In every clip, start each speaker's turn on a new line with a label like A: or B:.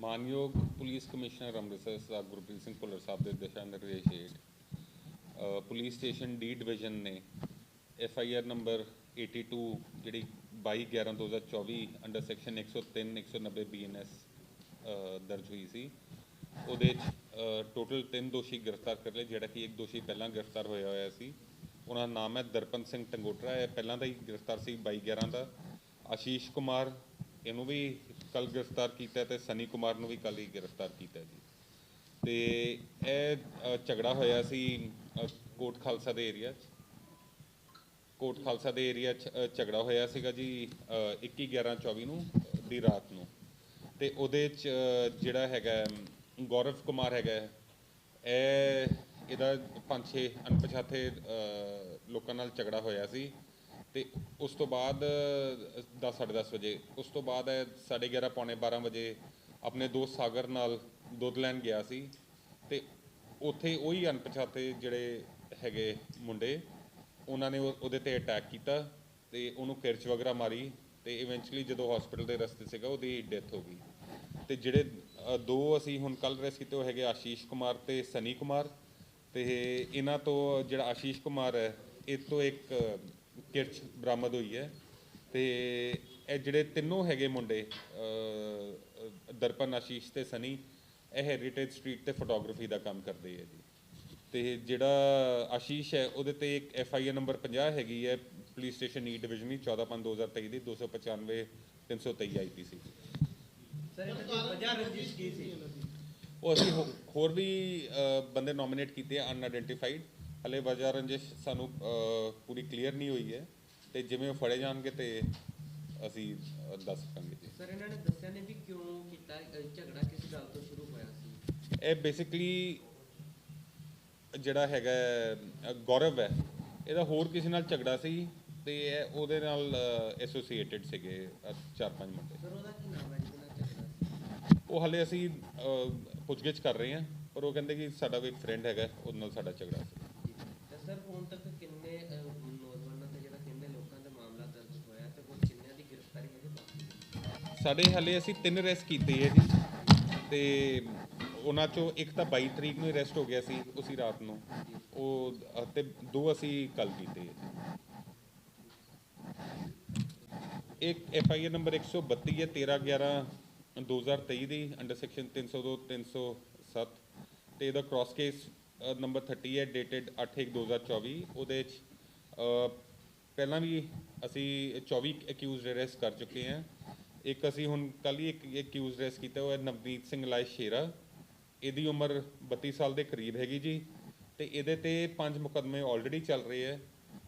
A: ਮਾਨਯੋਗ police commissioner Amritsar ਸਾਹਿਬ ਗੁਰਪ੍ਰੀਤ ਸਿੰਘ ਭੁੱਲਰ ਸਾਹਿਬ ਦੇ ਦਿਸ਼ਾ ਨਿਰਦੇਸ਼ ਹੇਠ ਪੁਲਿਸ ਸਟੇਸ਼ਨ ਡੀ ਡਿਵੀਜ਼ਨ ਨੇ ਐਫ ਆਈ ਆਰ ਨੰਬਰ 82 ਜਿਹੜੀ 22 11 2024 under section 103 190 B N S ਦਰਜ ਹੋਈ ਸੀ। ਉਹਦੇ ਚ ਟੋਟਲ ਤਿੰਨ ਦੋਸ਼ੀ ਗ੍ਰਿਫਤਾਰ ਕਰ ਲਏ, ਜਿਹੜਾ ਕਿ ਇੱਕ ਦੋਸ਼ੀ ਪਹਿਲਾਂ ਗ੍ਰਿਫਤਾਰ ਹੋਇਆ ਹੋਇਆ ਸੀ। ਉਹਨਾਂ ਦਾ ਨਾਮ ਹੈ ਦਰਪਨ ਸਿੰਘ ਟੰਗੋਟਰਾ, ਇਹ ਪਹਿਲਾਂ ਦਾ ਹੀ ਗ੍ਰਿਫਤਾਰ ਸੀ 22 11 ਦਾ। ਆਸ਼ੀਸ਼ ਕੁਮਾਰ, ਇਹਨੂੰ ਵੀ ਕੱਲ ਗ੍ਰਿਫਤਾਰ ਕੀਤਾ ਹੈ ਤੇ ਸਨੀ ਕੁਮਾਰ ਨੂੰ ਵੀ ਕੱਲ ਹੀ ਗ੍ਰਿਫਤਾਰ ਕੀਤਾ ਜੀ। ਤੇ ਇਹ ਝਗੜਾ ਹੋਇਆ ਸੀ ਕੋਟ ਖਾਲਸਾ ਦੇ ਏਰੀਆ 'ਚ। ਕੋਟ ਖਾਲਸਾ ਦੇ ਏਰੀਆ 'ਚ ਝਗੜਾ ਹੋਇਆ ਸੀਗਾ ਜੀ ਅ, 21 11 24 ਨੂੰ ਦੀ ਰਾਤ ਨੂੰ। ਤੇ ਉਹਦੇ 'ਚ ਜਿਹੜਾ ਹੈਗਾ ਗੌਰਵ ਕੁਮਾਰ ਹੈਗਾ ਇਹ ਇਹਦਾ ਪੰਜ ਛੇ ਅਣਪਛਾਤੇ ਲੋਕਾਂ ਨਾਲ ਝਗੜਾ ਹੋਇਆ ਸੀ। ਤੇ ਉਸ ਤੋਂ ਬਾਅਦ 10 10:30 ਵਜੇ। ਉਸ ਤੋਂ ਬਾਅਦ ਇਹ 11:30 ਪੌਣੇ 12 ਵਜੇ ਆਪਣੇ ਦੋਸਤ ਸਾਗਰ ਨਾਲ ਦੁੱਧ ਲੈਣ ਗਿਆ ਸੀ। ਤੇ ਉੱਥੇ ਉਹੀ ਅਣਪਛਾਤੇ ਜਿਹੜੇ ਹੈਗੇ ਮੁੰਡੇ, ਉਹਨਾਂ ਨੇ ਉਹ- ਉਹਦੇ ਤੇ ਅਟੈਕ ਕੀਤਾ ਤੇ ਉਹਨੂੰ ਕਿਰਚ ਵਗੈਰਾ ਮਾਰੀ ਤੇ ਇਵੈਂਚੁਅਲੀ ਜਦੋਂ ਹਸਪੀਟਲ ਦੇ ਰਸਤੇ ਸੀਗਾ, ਉਹਦੀ ਡੈਥ ਹੋ ਗਈ। ਤੇ ਜਿਹੜੇ ਦੋ ਅਸੀਂ ਹੁਣ ਕੱਲ ਰੈਸ ਕੀਤੇ ਉਹ ਹੈਗੇ ਆਸ਼ੀਸ਼ ਕੁਮਾਰ ਤੇ ਸਨੀ ਕੁਮਾਰ ਤੇ ਇਹਨਾਂ ਤੋਂ ਜਿਹੜਾ ਆਸ਼ੀਸ਼ ਕੁਮਾਰ ਹੈ, ਇਹ ਤੋਂ ਇੱਕ ਕਿਰਚ ਬਰਾਮਦ ਹੋਈ ਹੈ ਤੇ ਇਹ ਜਿਹੜੇ ਤਿੰਨੋਂ ਹੈਗੇ ਮੁੰਡੇ ਦਰਪਨ ਆਸ਼ੀਸ਼ ਤੇ ਸਨੀ ਇਹ ਹੈਰੀਟੇਜ ਸਟਰੀਟ ਤੇ ਫੋਟੋਗ੍ਰਾਫੀ ਦਾ ਕੰਮ ਕਰਦੇ ਹੈ ਜੀ। ਤੇ ਜਿਹੜਾ ਆਸ਼ੀਸ਼ ਹੈ ਉਹਦੇ ਤੇ ਇੱਕ ਐਫ ਆਈ ਆਰ ਨੰਬਰ 50 ਹੈਗੀ ਹੈ ਪੁਲਿਸ ਸਟੇਸ਼ਨ ਈ ਡਿਵੀਜ਼ਨ ਦੀ 14 5 2023 ਦੀ 295 323 ਆਈਪੀਸੀ
B: ਸਰ ਇਹਨਾਂ ਦੀ ਵਜ੍ਹਾ ਰੰਜਿਸ਼ ਕੀ ਸੀ?
A: ਉਹ ਅਸੀਂ ਹੋਰ ਵੀ ਬੰਦੇ ਨੋਮੀਨੇਟ ਕੀਤੇ ਆ ਅਨਆਇਡੈਂਟੀਫਾਈਡ ਹਲੇ ਵਜ੍ਹਾ ਰੰਜਿਸ਼ ਸਾਨੂੰ ਪੂਰੀ ਕਲੀਅਰ ਨਹੀਂ ਹੋਈ ਹੈ ਤੇ ਜਿਵੇਂ ਉਹ ਫੜੇ ਜਾਣਗੇ ਤੇ ਅਸੀਂ ਦੱਸ ਸਕਾਂਗੇ ਜੀ।
B: ਸਰ ਇਹਨਾਂ ਨੇ ਦੱਸਿਆ ਨਹੀਂ ਵੀ ਕਿਉਂ ਕੀਤਾ ਝਗੜਾ ਕਿਸ ਗੱਲ ਤੋਂ ਸ਼ੁਰੂ ਹੋਇਆ ਸੀ?
A: ਇਹ ਬੇਸਿਕਲੀ ਜਿਹੜਾ ਹੈਗਾ ਗੌਰਵ ਹੈ। ਇਹਦਾ ਹੋਰ ਕਿਸੇ ਨਾਲ ਝਗੜਾ ਸੀ ਤੇ ਇਹ ਉਹਦੇ ਨਾਲ ਐਸੋਸੀਏਟਿਡ ਸੀਗੇ ਚਾਰ ਪੰਜ ਮੁੰਡੇ।
B: ਸਰ ਉਹਦਾ ਕੀ ਨਾਮ ਹੈ
A: ਉਹ ਹਲੇ ਅਸੀਂ ਪੁੱਛਗਿੱਛ ਕਰ ਰਹੇ ਹਾਂ ਪਰ ਉਹ ਕਹਿੰਦੇ ਕਿ ਸਾਡਾ ਕੋਈ ਫਰੈਂਡ ਹੈਗਾ ਉਹਦੇ ਨਾਲ ਸਾਡਾ ਝਗੜਾ ਸੀ। ਸਾਡੇ ਹਲੇ ਅਸੀਂ ਤਿੰਨ ਰੈਸਟ ਕੀਤੇ ਹੈ ਜੀ। ਤੇ ਉਹਨਾਂ ਚੋਂ ਇੱਕ ਤਾਂ 22 ਤਰੀਕ ਨੂੰ ਰੈਸਟ ਹੋ ਗਿਆ ਸੀ ਉਸੇ ਰਾਤ ਨੂੰ। ਉਹ ਅ, ਤੇ ਦੋ ਅਸੀਂ ਕੱਲ ਕੀਤੇ ਹੈ ਜੀ। ਇੱਕ ਐਫ ਆਈ ਆਰ ਨੰਬਰ 132 ਹੈ 13 11 2023 ਦੀ ਅੰਡਰ ਸੈਕਸ਼ਨ 302 307 ਤੇ ਇਹਦਾ ਕ੍ਰਾਸ ਕੇਸ ਨੰਬਰ 30 ਹੈ ਡੇਟਡ 8 2024 ਉਹਦੇ ਚ ਪਹਿਲਾਂ ਵੀ ਅਸੀਂ 24 ਅਕਿਊਜ਼ਡ ਅਰੈਸਟ ਕਰ ਚੁੱਕੇ ਹਾਂ ਇੱਕ ਅਸੀਂ ਹੁਣ ਕੱਲ ਹੀ ਇੱਕ ਅਕਿਊਜ਼ਡ ਅਰੈਸਟ ਕੀਤਾ ਉਹ ਹੈ ਨਵਨੀਤ ਸਿੰਘ ਲਾਇ ਸ਼ੇਰਾ। ਇਹਦੀ ਉਮਰ 32 ਸਾਲ ਦੇ ਕਰੀਬ ਹੈਗੀ ਜੀ। ਤੇ ਇਹਦੇ ਤੇ ਪੰਜ ਮੁਕੱਦਮੇ ਆਲਰੇਡੀ ਚੱਲ ਰਹੇ ਹੈ।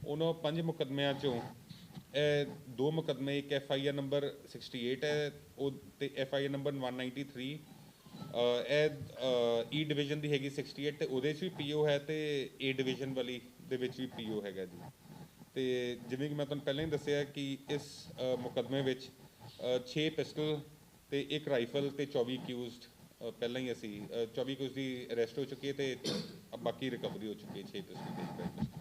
A: ਉਹਨਾਂ ਪੰਜ ਮੁਕੱਦਮਿਆਂ ਚੋਂ ਇਹ ਦੋ ਮੁਕੱਦਮੇ ਇੱਕ ਐਫ ਆਈ ਆਰ ਨੰਬਰ 68 ਹੈ ਉਹ ਤੇ ਐਫ ਆਈ ਆਰ ਨੰਬਰ 193 ਅਹ ਇਹ ਈ ਡਿਵੀਜ਼ਨ e ਦੀ ਹੈਗੀ 68 ਤੇ ਉਹਦੇ 'ਚ ਵੀ ਪੀਓ ਹੈ ਤੇ ਏ ਡਿਵੀਜ਼ਨ ਵਾਲੀ ਦੇ ਵਿੱਚ ਵੀ ਪੀਓ ਹੈਗਾ ਜੀ। ਤੇ ਜਿਵੇਂ ਕਿ ਮੈਂ ਤੁਹਾਨੂੰ ਪਹਿਲਾਂ ਹੀ ਦੱਸਿਆ ਕਿ ਇਸ ਅਹ, ਮੁਕੱਦਮੇ ਵਿੱਚ 6 ਪਿਸਟਲ ਤੇ ਇੱਕ ਰਾਈਫਲ ਤੇ 24 ਅਕਿਊਜ਼ਡ ਪਹਿਲਾਂ ਹੀ ਅਸੀਂ 24 ਅਕਿਊਜ਼ਡ ਦੀ ਅਰੈਸਟ ਹੋ ਚੁੱਕੀ ਹੈ ਤੇ ਅ, ਬਾਕੀ ਰਿਕਵਰੀ ਹੋ ਚੁੱਕੀ ਹੈ 6 ਪਿਸਟਲ ਤੇ ਇੱਕ ਰਾਈਫਲ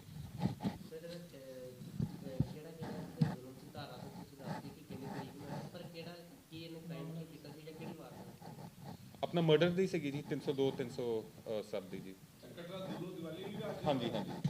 A: ਆਪਣਾ ਮਰਡਰ ਦੀ ਸੀਗੀ ਜੀ 302 307 ਦੀ ਜੀ। ਹਾਂਜੀ ਹਾਂਜੀ।